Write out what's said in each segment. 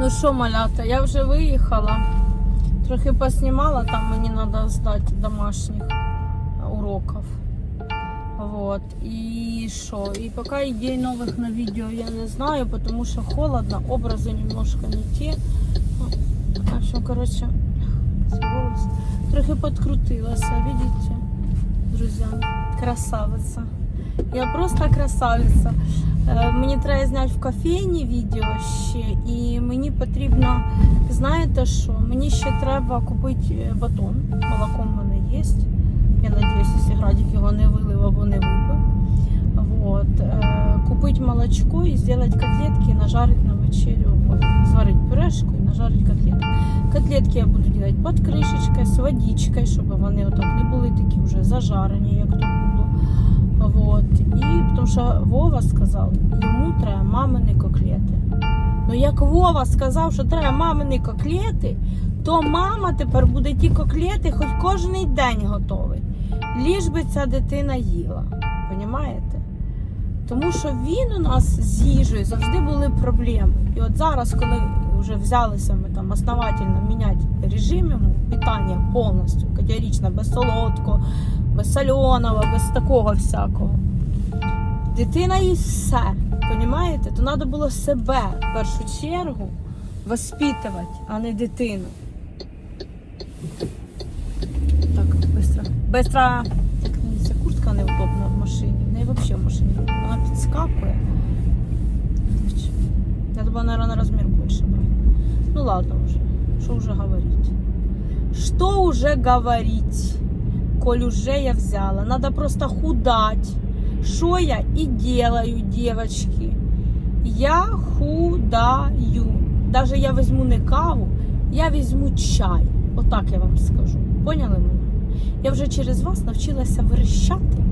Ну що, малята, я вже виїхала. Трохи поснімала, там мені треба здати домашніх уроків. Вот. І що? І поки ідей нових на відео я не знаю, тому що холодно, образи немножко не ті. В общем, короче, волос трохи подкрутилася, видите, друзі, красавиця. Я просто красавиця. Е, Мені треба зняти в кофейні відео ще, і мені потрібно, знаєте що? Мені ще треба купити е, батон. Молоко в мене є. Я сподіваюся, якщо Градік його не вилив або не випив. Вот. Е, Купити молочко і зробити котлетки і нажарити на вечерю. Зварити пюрешку і нажарити котлетки. Котлетки я буду робити під кришечкою, з водичкою, щоб вони отак не були такі вже зажарені, як було. Вот. І тому що Вова сказав, йому треба мамини котлети. Ну як Вова сказав, що треба мамини котлети, то мама тепер буде ті котлети хоч кожен день готовить. Ліж би ця дитина їла. Понімаєте? Тому що він у нас з їжею завжди були проблеми. І от зараз, коли вже взялися ми там основательно міняти режим питання повністю, категорично, без солодкого, без соленого, без такого всякого. Дитина їсть все, понімаєте? То треба було себе в першу чергу воспитувати, а не дитину. Так, быстро. Быстро. Мені ця куртка неудобна в машині. В неї взагалі в машині. Вона підскакує. Я думаю, наверное, на размер больше брать. Ну ладно уже. Что уже говорить? Что уже говорить? Коль уже я взяла. Надо просто худать. Что я и делаю, девочки. Я худаю. Даже я возьму не каву, я візьму чай. Отак я вам скажу. Поняли мене? Я вже через вас навчилася верещати.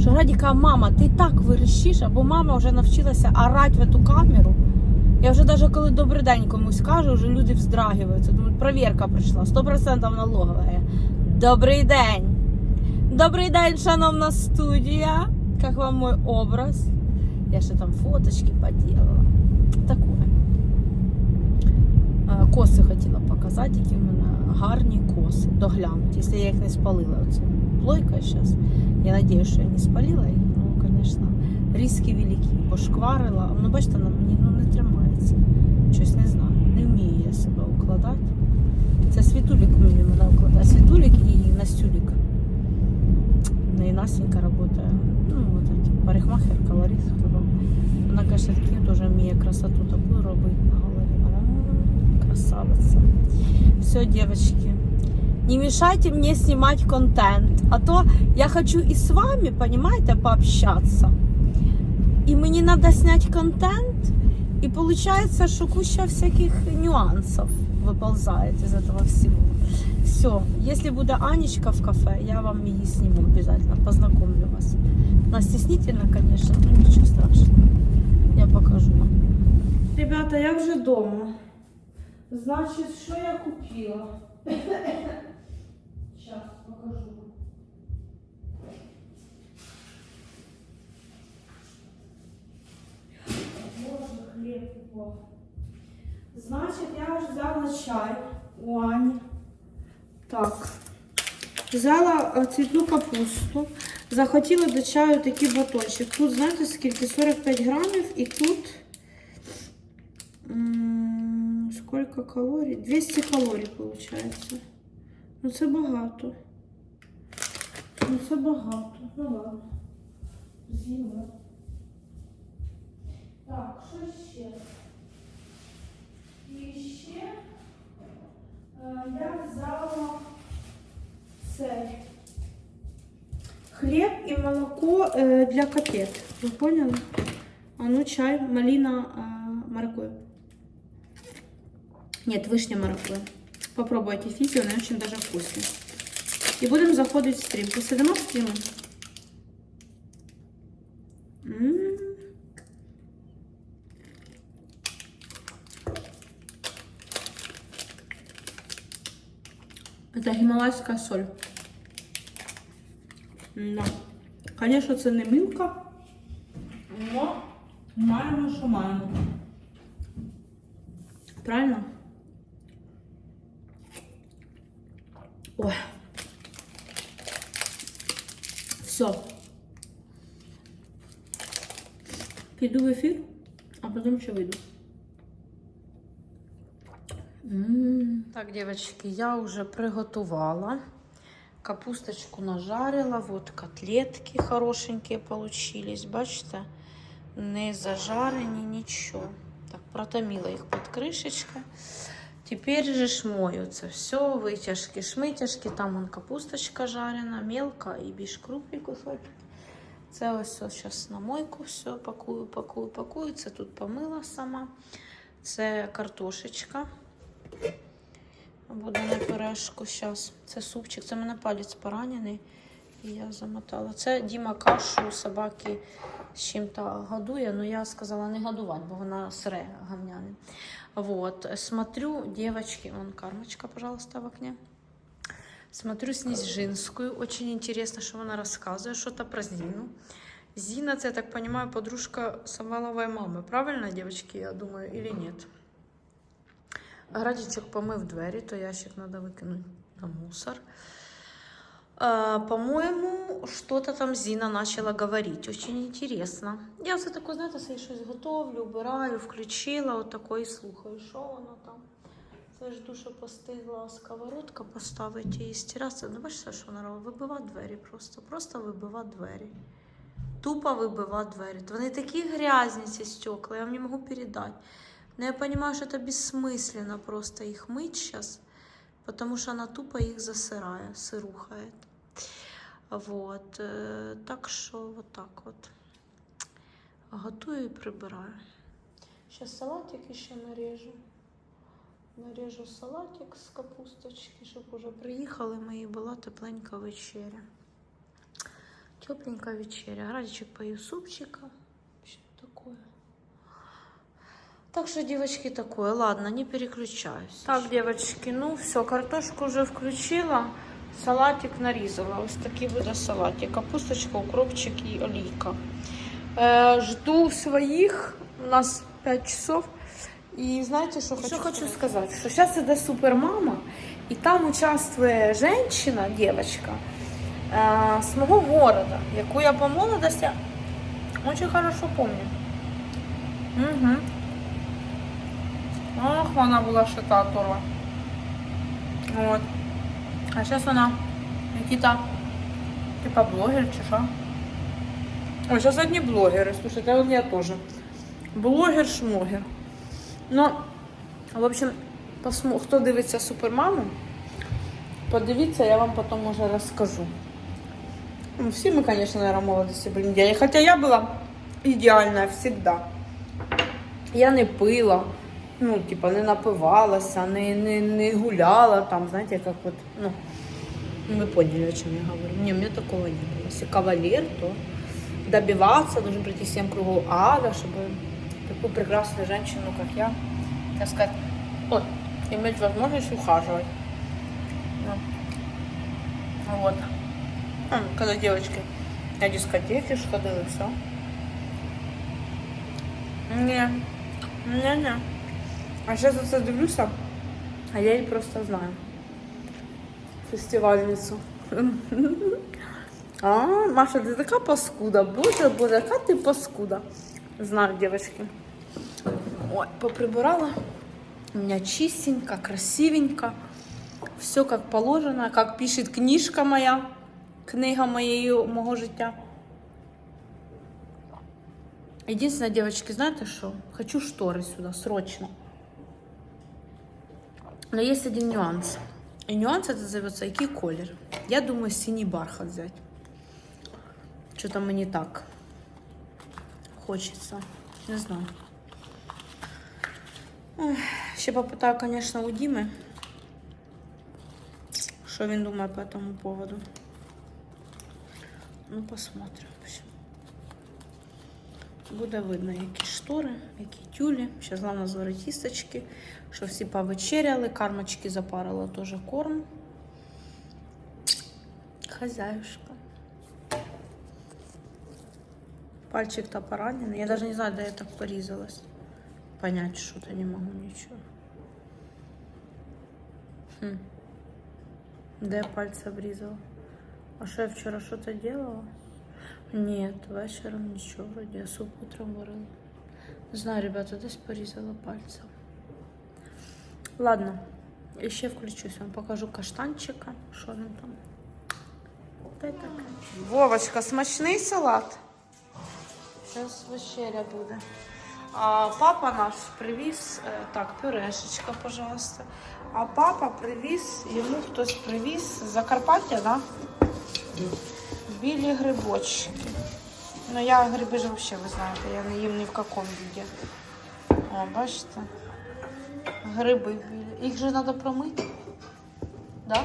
Що Радіка, мама, ти так верещиш, або мама вже навчилася орати в цю камеру. Я вже навіть коли добрий день комусь кажу, вже люди вздрагиваються. Думають, перевірка прийшла, 100% налогова. Добрий день! Добрий день, шановна студія! Як вам мой образ? Я ще там фоточки поделала. Такое. Коси хотіла показати, які в мене гарні коси. Доглянуть, якщо я їх не спалила. Оце плойка зараз. Я сподіваюся, що я не спалила їх. Ну, звісно, різки великі. Пошкварила. Ну, бачите, на мені ну, не тримається. Щось не знаю. Світулік і Настюлік. Ну і Настенька працює. Ну, вот эти, парикмахер, колорист. хто там. Вона каже, такі теж вміє красоту таку робити на голові. О, красавиця. Все, девочки. Не мешайте мне снимать контент. А то я хочу и с вами, понимаете, пообщаться. И мне надо снять контент. И получается, что куча всяких нюансов выползает из этого всего. Все, если будет Анечка в кафе, я вам ее сниму обязательно, познакомлю вас. Она стеснительно, конечно, но ничего страшного. Я покажу вам. Ребята, я уже дома. Значит, что я купила? Сейчас покажу. Боже, хлеб упал. Значит, я уже взяла чай у Ани. Так. Взяла е, цвітну капусту. Захотіла до чаю такий батончик. Тут, знаєте, скільки? 45 грамів і тут. м, Сколько калорій? 200 калорій, виходить. Ну це багато. Ну це багато. Ну ладно. З'їмо. Так, що ще? І ще я взяла цей хліб і молоко е, для котлет. Ви поняли? А ну чай, малина, е, маракуйя. Нет, вишня маракуйя. Попробуйте физи, он очень даже вкусный. И будем заходить в стрим. Посидимо в стріму. М. Это гималайская соль. Да. Конечно, це не мілка, но маємо, що маємо. Правильно? Ой. Все. Піду в ефір, а потім ще вийду. Так, девочки, я уже приготувала. Капусточку нажарила. Вот котлетки хорошенькие получились. Бачите? Не зажарені, нічого. Так, протомила їх під кришечкою. Тепер же ж мою це все, витяжки, шмитяжки. Там вон капусточка жарена, мелка і більш крупні кусочки. Це ось зараз на мойку все пакую, пакую, пакую. Це тут помила сама. Це картошечка. Буде на пюрешку зараз. Це супчик, це в мене палець поранений. І я замотала. Це Діма кашу собаки з чим-то годує, але я сказала не годувати, бо вона сре гамняне. Вот. Смотрю, девочки, вон кармочка, пожалуйста, в окне. Смотрю Снежинскую. Очень интересно, что она рассказывает что-то про Зину. Зина, это, я так понимаю, подружка Самвеловой мамы. Правильно, девочки, я думаю, или нет? Градичок помив двері, то ящик треба викинути на мусор. По-моему, что-то там Зина начала говорить. Очень интересно. Я все таке, знаєте, собі щось готовлю, убираю, включила, от таке і слухаю, що воно там. Це жду, що постигла сковородка поставити і стирати. Ну, бачите, що вона робить? Вибивати двері просто. Просто вибивати двері. Тупо вибивати двері. Вони такі грязні, ці стекла, я вам не можу передати. Но я понимаю, что это бессмысленно просто их мыть сейчас, потому что она тупо их засирает, сырухает. Вот. э, Так що вот так вот. Готую і прибираю. Сейчас салатик еще нарежу. Нарежу салатик з капусточки, щоб уже приїхали ми і була тепленька вечеря. Тепленька вечеря. Градичек пою супчика. Так что, девочки, такое. Ладно, не переключаюсь. Так, девочки, ну все, картошку уже включила. Салатик нарізала. Ось такий буде салатик. Капусточка, укропчик і олійка. Е, жду своїх. У нас 5 часов. І знаєте, що хочу, що хочу сказати? Що зараз іде супермама, і там участвує жінка, дівчинка, е, з мого города, яку я по молодості дуже хорошо помню. Угу. Ох, вона була шита торва. От. А зараз вона який-то типа блогер чи що. Ой, зараз одні блогери. Слушайте, от я теж. Блогер-шмогер. Ну, в общем, посмо... хто дивиться супермаму, подивіться, я вам потім може розкажу. Ну, всі ми, звісно, наверное, молодості ідеальні. Хоча я була ідеальна завжди. Я не пила, ну, типа, не напивалася, не, не, не гуляла там, знаете, как вот, ну, вы поняли, о чем я говорю. Не, у меня такого не было. Если кавалер, то добиваться, должен пройти семь кругов ада, чтобы такую прекрасную женщину, как я, так сказать, вот, иметь возможность ухаживать. Ну, Вот. А, Когда девочки на дискотеке ж ходили, все. Не, не, не. А сейчас я це дивлюся, а я її просто знаю. Фестивальницю. А, Маша, ти така паскуда. Боже, боже, яка ти паскуда. Знаю, девочки. Ой, поприбирала. У меня чистенько, красивенько. Все как положено, как пишет книжка моя. Книга моєї мого життя. Единственное, девочки, знаете что? Хочу шторы сюда, срочно. Но есть один нюанс. И нюанс это зовется який колір. Я думаю, синій бархат взять. Что-то мені так хочется. Не знаю. Ой, Ще попитаю, конечно, у Діми. Що він думає по этому поводу. Ну, посмотрим. Буде видно, які штори, які тюлі. Зараз головне зварити тісточки, що всі повечеряли, кармочки запарила теж корм. Хазяюшка. Пальчик-то поранений. Я даже не знаю, де я так порізалась. Понять что-то не могу ничего. Хм. Де я пальці обрізала? А що я вчора щось делала? Ні, вечором нічого, вроді я суп утром варила. Не знаю, ребята, десь порізала пальцем. Ладно, і ще включусь, вам покажу каштанчика, що він там. Та й таке. Вовочка, смачний салат. Зараз вечеря буде. А папа наш привіз, е, так, пюрешечка, пожалуйста. А папа привіз, йому хтось привіз з Закарпаття, да? Білі грибочки. Ну я гриби ж взагалі, ви знаєте, я не їм ні в якому віді. О, бачите? Гриби білі. Їх же треба промити. Да?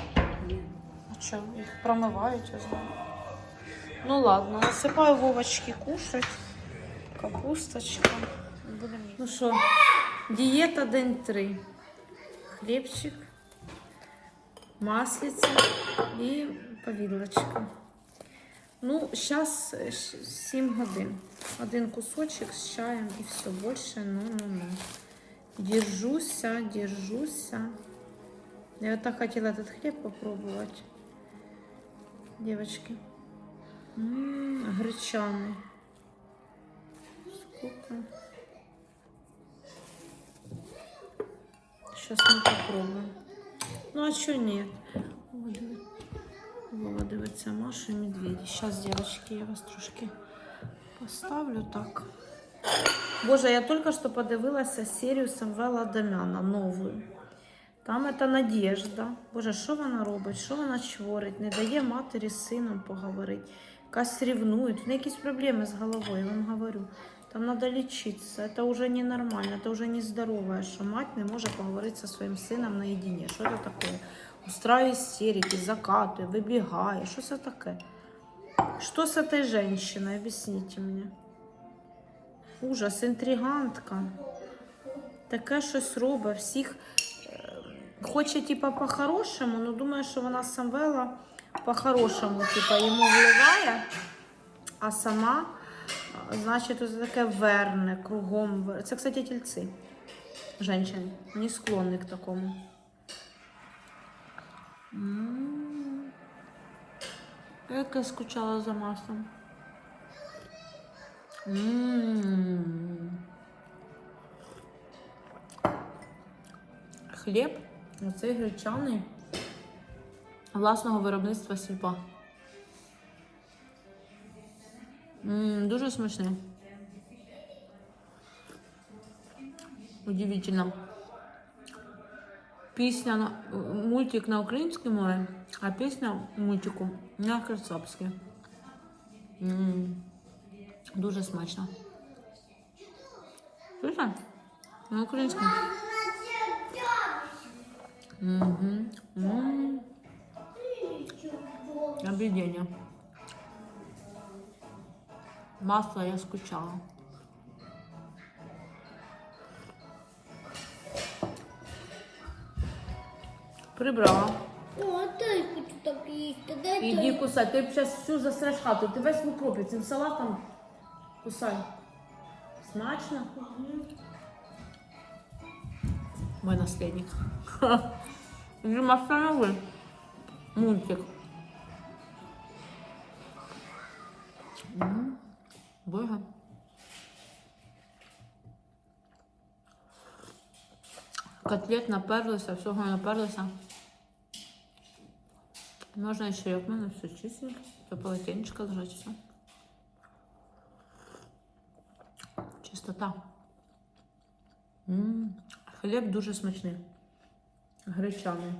А що, їх промивають, я знаю. Ну ладно, насипаю Вовочки кушать. Капусточка. Будемо їсти. Ну що, дієта день три. Хлібчик, маслиця і повідлочка. Ну, зараз 7 годин. Один кусочек з чаєм і все. Більше, ну, ну, ну. Держуся, держуся. Я вот так хотела этот хлеб попробовать. Девочки. М, гречаный. Сколько? Сейчас мы попробуем. Ну а что нет? Вова, диви- Вова дивиться Маша і медведі. Сейчас, девочки, я вас трошки поставлю так. Боже, я только что подивилася серію Самвела Адамяна нову. Там це Надежда. Боже, що вона робить? Що вона чворить? Не дає матері з сином поговорити. Якась ревнує. В неї якісь проблеми з головою, я вам говорю. Там треба лічитися. Це вже ненормально, це вже нездорове, що мать не може поговорити зі своїм сином наедине. Що це таке? Устраиває істерики, закатує, вибігає. Що це таке? Що з цією жінкою? Об'ясніть мені. Ужас, інтригантка. Таке щось робить, всіх е, хоче, типа, по-хорошому, але думає, що вона Самвела по-хорошому, типа, йому вливає, а сама, значить, ось таке верне, кругом. Це, кстати, тільці. Женщини. Вони склонні к такому. Як я скучала за маслом. Хліб, оцей гречаний власного виробництва сільпа. Дуже смачний. Удивительно. Пісня на мультик на українській мові, а пісня мультику на кацапській. М, Дуже смачно. Чуєте? На українській. Угу. М. Объедение. Масло я скучала. Прибрала. О, дай хочу так їсти. Дай Иди той. кусай. Ты сейчас всю засрешь хату. Ты весь в укропе. Цим салатом кусай. Смачно? Мой наследник. Дима, останови. Мультик. М, Боже. Котлет наперлися, всього наперлися. Можна ще, як в мене все чистенько, то полотенечко лежать все. Чистота. М, Хліб дуже смачний. Гречаний.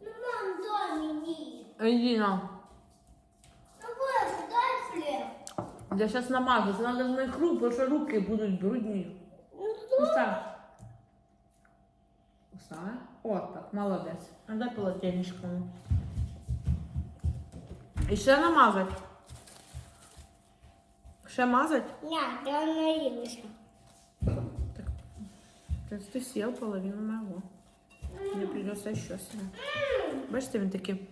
Ну, мам, дай мені. Іди Ну. Я зараз намажу. З моїх рук, бо що руки будуть брудні. Ну, Кусай. Кусай. О, так, молодець. А дай полотенечко. І ще намазати. Ще мазать? ні, я наїлася. Так, то есть ты съел половину моего. Мне придется еще съесть. Бачите, він такий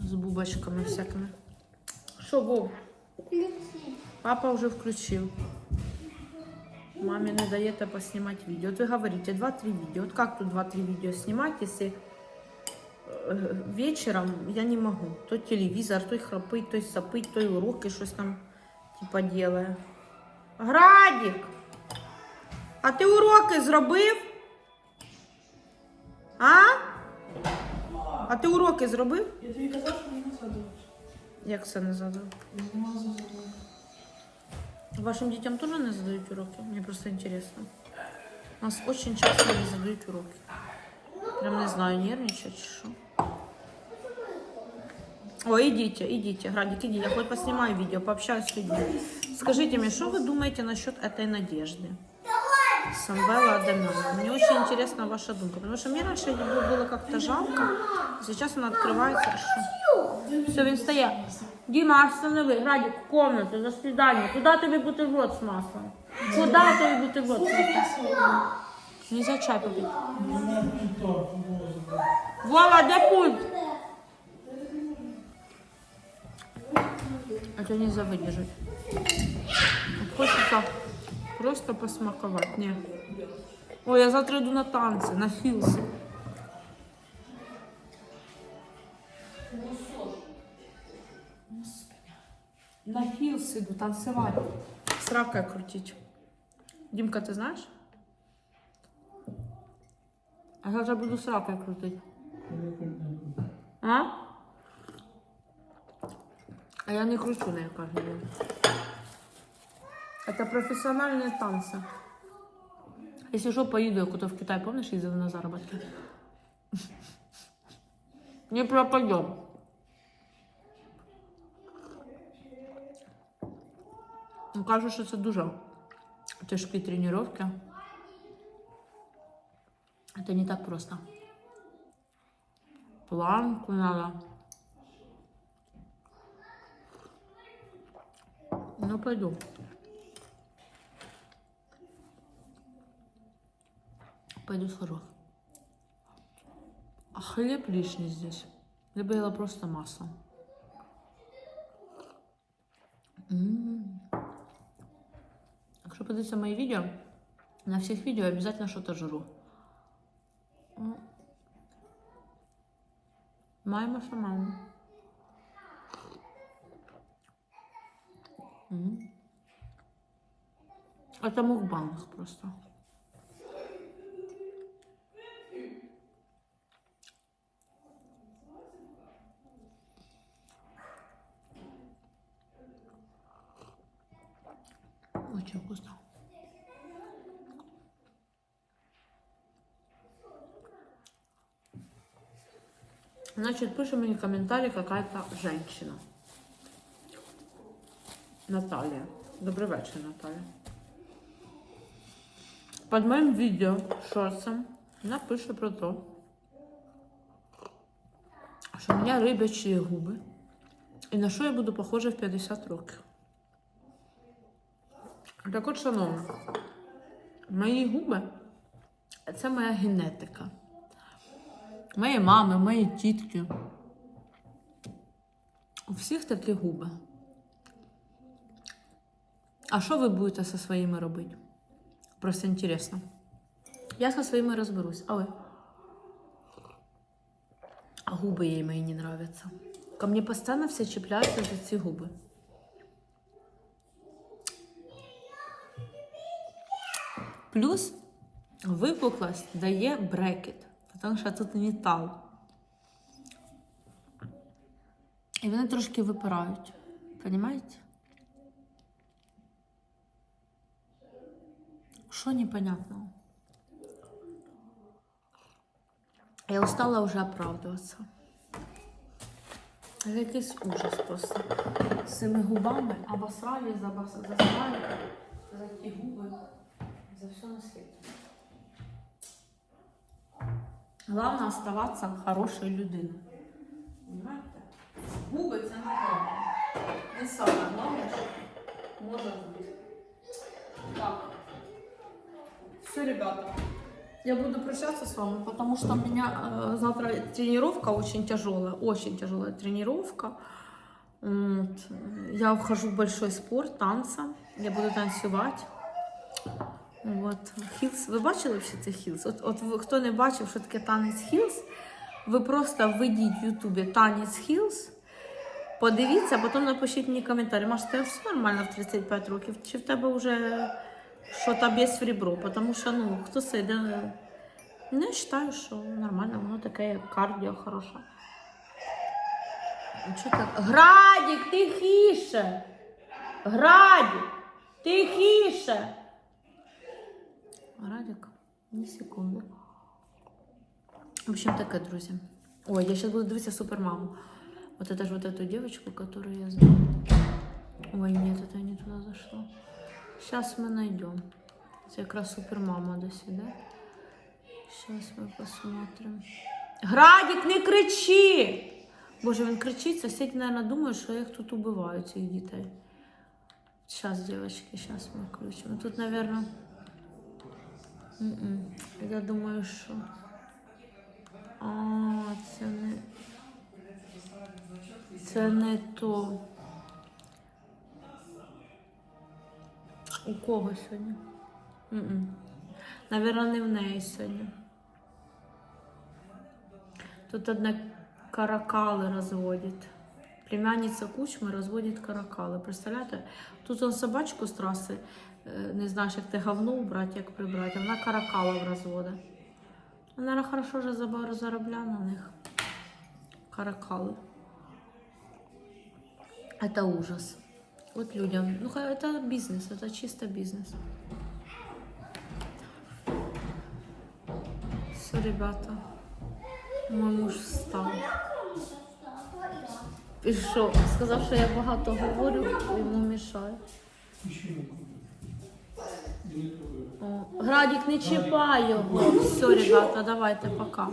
з бубочками всякими. Що, Вов? Включи. Папа вже включив. Маме не даєте поснимать видео. Вот вы говорите 2-3 видео. Вот как тут 2-3 видео снимать, если вечером я не могу. То телевизор, то храпить, то сопить, то уроки щось там типа делає. Градік! А ти уроки зробив? А? А ти уроки зробив? Я тобі казав, що мені задавати. Як це не задав? Не задавати. Вашим детям тоже не задают уроки? Мне просто интересно. У нас очень часто не задают уроки. Прям не знаю, нервничать, что. Ой, идите, идите, Градик, иди, я хоть поснимаю видео, пообщаюсь с людьми. Скажите мне, что вы думаете насчет этой надежды? Самвела Адамяна. Мне очень интересна ваша думка, потому что мне раньше его было как-то жалко, сейчас она открывается. Все, він встає. Діма, останови, Градик, в комнату, до свидання. Куди тобі бутерброд з маслом? Куди тобі бутерброд з маслом? Нельзя чай попити. Вова, де пульт? Это нельзя выдержать. Вот Хочется просто посмаковать. Не. Ой, я завтра иду на танцы, на хилс. На хилс иду танцевать. С ракой крутить. Димка, ты знаешь? А завтра буду с ракой крутить. А? А я не кручу на ее каждый день. Это профессиональные танцы. Если что, поеду я куда в Китай, помнишь, ездила на заработки? Не пропадем. Ну, кажуть, що це дуже тяжкі тренування. Это не так просто. Планку надо. Ну, пойду. Пойду схожу. А хлеб лишний здесь. Я просто масло. подивитися мої відео, на всіх відео я обов'язково щось жру. М. Маємо, що маємо. М. Это мукбанг просто. Очень вкусно. Значит, пишет мне комментарий какая-то женщина. Наталья. Добрий вечір, Наталья. Под моим видео шорсом вона пише про то, що у мене рибячі губи. І на що я буду похожа в 50 років. Так от, шановна, мої губи це моя генетика. Моєї мами, моєї тітки. У всіх такі губи. А що ви будете зі своїми робити? Просто інтересно. Я зі своїми розберусь, а ви? А губи їй мої не нравятся. Ко мне постійно все чіпляються за ці губи. Плюс випуклость дає брекет, тому що тут метал. І вони трошки випирають. Понимаете? Що непонятного? Я устала вже оправдуватися. Якийсь ужас просто. З цими губами обосрали, забас- засрали за ті губи, за все на світі. Главное оставаться хорошою людиною. Понимаете? Губи це не головне. Не саме головне, що може бути. Так. Все, ребята. Я буду прощаться с вами, потому что у меня э, завтра тренировка очень тяжелая, очень тяжелая тренировка. Вот. Я вхожу в большой спорт танца. Я буду танцевать. От, Хілс. Ви бачили всі цей Хілс? От, от хто не бачив, що таке танець Хілс, ви просто введіть в Ютубі танець Хілс, подивіться, а потім напишіть мені коментарі. Маш, тебе все нормально в 35 років? Чи в тебе вже що там є в ребро? Тому що, ну, хто це. Ну, вважаю, що нормально, воно таке як кардіо хороше. Ну? Градік, тихіше! Градік, тихіше! Градік, ні секунди. В общем, таке, друзі. Ой, я сейчас буду дивитися супермаму. Вот это же вот эту девочку, которую я знаю. Ой, нет, это я не туда зашла. Сейчас мы найдем. Это якраз супермама досі, да? Сейчас мы посмотрим. Градік, не кричи! Боже, він кричить, сусіди, наверное, думають, що я їх тут убиваю, цих дітей. Сейчас, девочки, сейчас мы включим. Тут, наверное... м-м. Я думаю, що... А, це не... Це не то. У кого сьогодні? М-м. Наверно, не в неї сьогодні. Тут одна каракали розводить. Племянниця кучми розводить каракали. Представляєте? Тут он собачку з траси, е, не знаєш, як те говно убрати, як прибрати, а вона каракалов розводить. Вона хорошо вже заба- заробляє на них. Каракали. Это ужас. Вот людям. Ну, ха- это бизнес, это чисто бизнес. Все, ребята. Мой муж встав. Пішов. Сказав, що я багато говорю, йому мішаю. Градік, не чіпай його. Все, ребята, давайте, пока.